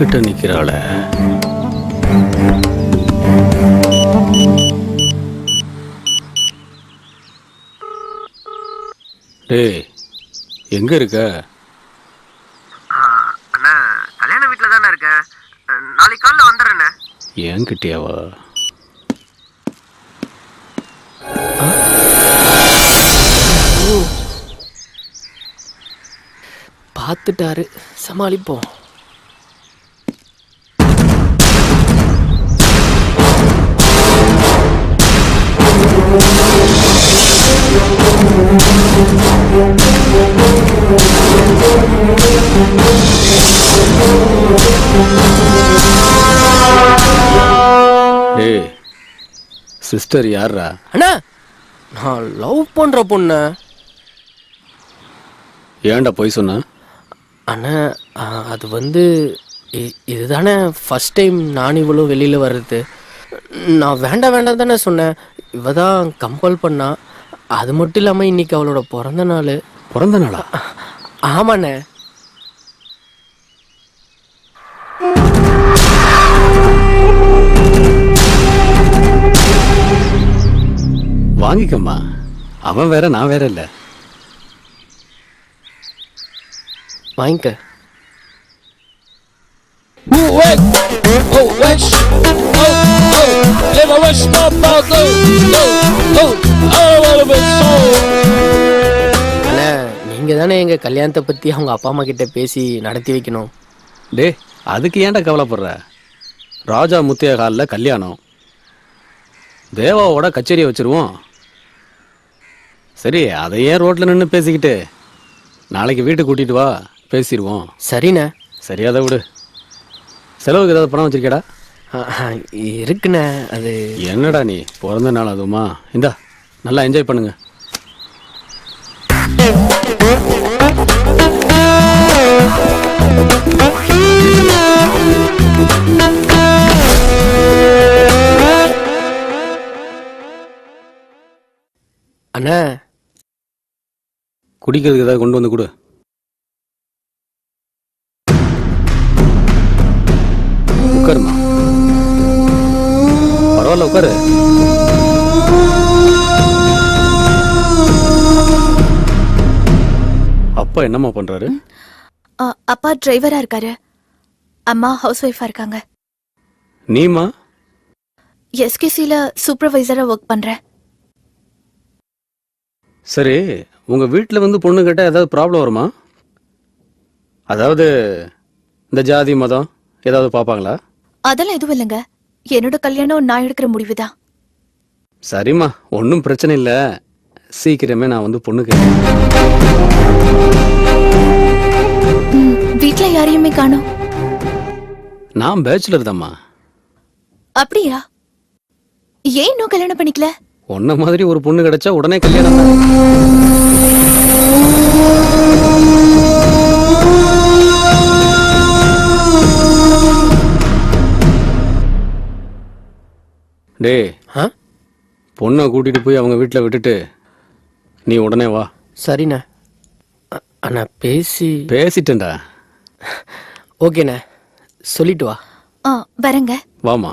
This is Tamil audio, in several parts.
நிக்கிறாள. டேய் எங்க இருக்க? அண்ணா கல்யாண வீட்டில் தானே இருக்கேன் நாளைக்கு காலைல வந்துடுறேண்ணே. என்கிட்டயாவா பார்த்துட்டாரு. சமாளிப்போம். சிஸ்டர் யார்ரா? அண்ணா நான் லவ் பண்ற பொண்ணு? ஏன்டா போய் சொன்ன? அண்ணா அது வந்து இதுதானே ஃபர்ஸ்ட் டைம் நான் இவ்வளோ வெளியில் வர்றது. நான் வேண்டாம் வேண்டாம் தானே சொன்னேன். இவ தான் கம்பல் பண்ணா. அது மட்டும் இல்லாமல் இன்னைக்கு அவளோட பிறந்த நாள். பிறந்த நாளா? ஆமாண்ணே. வாங்கிக்கம்மா அவன் வேற நான் வேற இல்ல வாங்கிக்க நீங்கள் தானே எங்கள் கல்யாணத்தை பற்றி அவங்க அப்பா அம்மா கிட்ட பேசி நடத்தி வைக்கணும் டேய் அதுக்கு ஏன்டா கவலைப்படுற ராஜா முத்திய காலில் கல்யாணம் தேவாவோட கச்சேரியை வச்சிருவோம் சரி அதை ஏன் ரோட்ல நின்று பேசிக்கிட்டு? நாளைக்கு வீட்டுக்கு கூட்டிட்டு வா பேசிடுவோம். சரிண்ணே. சரி அதை விடு. செலவுக்கு ஏதாவது பணம் வச்சிருக்கேடா இருக்குண்ணே அது. என்னடா நீ பிறந்த நாள் அதுவுமா? இந்தா நல்லா என்ஜாய் பண்ணுங்க. அண்ணா குடிக்கிறதுக்கு ஏதாவது கொண்டு வந்து கொடு. உட்காருமா பரவாயில்ல உட்காரு. அப்பா என்னம்மா பண்றாரு? அப்பா டிரைவரா இருக்காரு. அம்மா ஹவுஸ் ஒய்ஃபா இருக்காங்க நீமா எஸ்கேசில சூப்பர்வைசரா ஒர்க் பண்றேன். சரி உங்க வீட்டில் வந்து பொண்ணு கேட்டா ஏதாவது ப்ராப்ளம் வருமா? அதாவது இந்த ஜாதி மதம் ஏதாவது பார்ப்பாங்களா? அதெல்லாம் எதுவும் இல்லைங்க. என்னோட கல்யாணம் நான் எடுக்கிற முடிவுதான். சரிம்மா ஒன்றும் பிரச்சனை இல்லை. சீக்கிரமே நான் வந்து பொண்ணு கேட்குறேன். ம், வீட்ல யாரையுமே காணோம். நான் பேச்சுலர் தாம்மா. அப்படியா? ஏன் இன்னும் கல்யாணம் பண்ணிக்கல? உன்ன மாதிரி ஒரு பொண்ணு கிடைச்சா உடனே கல்யாணம் ஆ? பொண்ணை கூட்டிட்டு போய் அவங்க வீட்டில் விட்டுட்டு நீ உடனே வா. சரிண்ணே. அண்ணா பேசி பேசிட்டேன்டா. ஓகேண்ணே. சொல்லிட்டு வா. ஆ வரேங்க. வாமா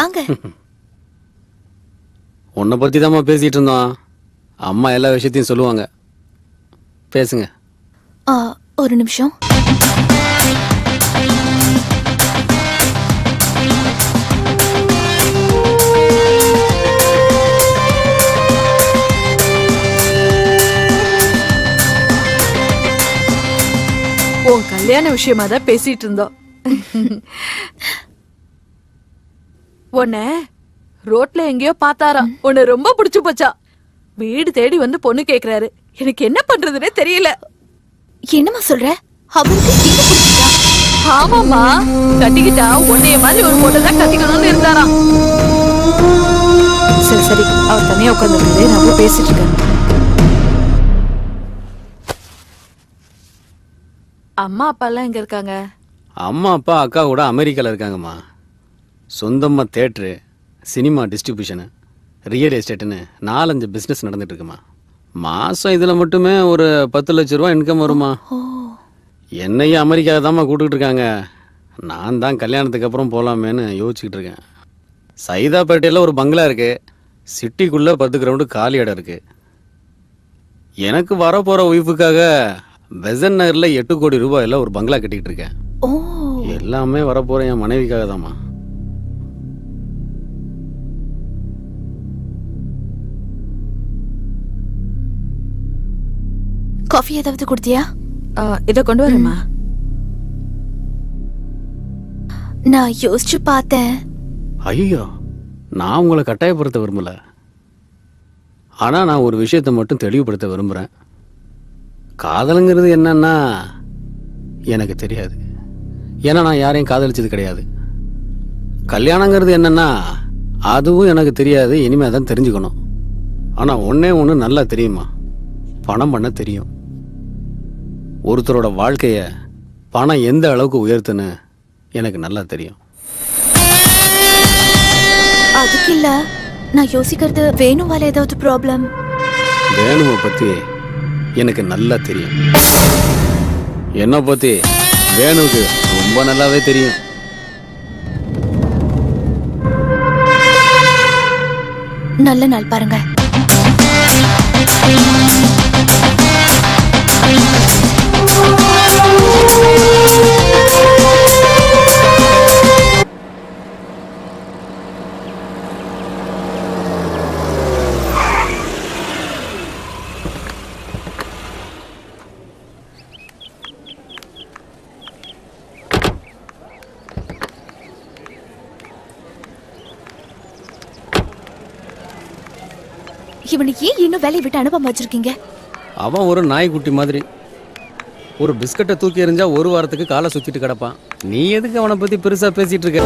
வாங்க. உன்னை பற்றி தாம்மா பேசிகிட்டு இருந்தோம் அம்மா எல்லா விஷயத்தையும் சொல்லுவாங்க. பேசுங்க. ஆ, ஒரு நிமிஷம். உன் கல்யாண விஷயமா தான் பேசிட்டு இருந்தோம் உன்ன ரோட்ல எங்கேயோ பார்த்தாராம். உன்னை ரொம்ப பிடிச்சு போச்சா. வீடு தேடி வந்து பொண்ணு கேக்குறாரு. எனக்கு என்ன பண்றதுன்னே தெரியல. என்னம்மா சொல்ற? அவருக்கு ஆமாமா கட்டிக்கிட்டா உன்னைய மாதிரி ஒரு பொண்ணு தான் கட்டிக்கணும்னு இருந்தாராம். சரி சரி. அவர் தனியா உட்காந்துருக்காரு நான் போய் பேசிட்டு இருக்கேன். அம்மா அப்பா எல்லாம் எங்க இருக்காங்க? அம்மா அப்பா அக்கா கூட அமெரிக்காவில் இருக்காங்கம்மா. சொந்தமாக தேட்ரு சினிமா டிஸ்ட்ரிபியூஷனு ரியல் எஸ்டேட்டுன்னு நாலஞ்சு பிஸ்னஸ் நடந்துட்டு இருக்குமா? மாதம் இதில் மட்டுமே ஒரு பத்து லட்ச ரூபா இன்கம் வருமா? என்னையும் அமெரிக்காவை தாம்மா கூப்பிட்டுட்டு இருக்காங்க. நான் தான் கல்யாணத்துக்கு அப்புறம் போகலாமேன்னு யோசிச்சுக்கிட்டு இருக்கேன். சைதாப்பேட்டையில் ஒரு பங்களா இருக்குது சிட்டிக்குள்ளே பத்து கிரவுண்டு காலி இடம் இருக்குது எனக்கு வரப்போகிற ஒய்ஃபுக்காக பெசன் நகரில் எட்டு கோடி ரூபாயில் ஒரு பங்களா கட்டிக்கிட்டு இருக்கேன். எல்லாமே வரப்போற என் மனைவிக்காக தாம்மா காஃபி ஏதாவது குடுத்தியா? இத கொண்டு வரேம்மா. நான் யோசிச்சு பார்த்தேன். ஐயோ நான் உங்களை கட்டாயப்படுத்த விரும்பல. ஆனா நான் ஒரு விஷயத்தை மட்டும் தெளிவுபடுத்த விரும்புறேன். காதலுங்கிறது என்னன்னா எனக்கு தெரியாது. ஏன்னா நான் யாரையும் காதலிச்சது கிடையாது. கல்யாணங்கிறது என்னன்னா அதுவும் எனக்கு தெரியாது இனிமே தான் தெரிஞ்சுக்கணும். ஆனா ஒண்ணே ஒன்று நல்லா தெரியுமா? பணம் பண்ண தெரியும். ஒருத்தரோட வாழ்க்கைய பணம் எந்த அளவுக்கு உயர்த்துன்னு எனக்கு நல்லா தெரியும். அதுக்கு இல்ல நான் யோசிக்கிறது வேணுவால ஏதாவது ப்ராப்ளம் வேணுவை பத்தி எனக்கு நல்லா தெரியும். என்னை பத்தி வேணுவுக்கு ரொம்ப நல்லாவே தெரியும். நல்ல நாள் பாருங்க. இவனை ஏன் இன்னும் வேலையை விட்டு அனுப்பாம வச்சிருக்கீங்க? அவன் ஒரு நாய்க்குட்டி மாதிரி. ஒரு பிஸ்கட்டை தூக்கி எறிஞ்சா ஒரு வாரத்துக்கு காலை சுத்திட்டு கிடப்பான். நீ எதுக்கு அவனை பத்தி பெருசா பேசிட்டு இருக்க?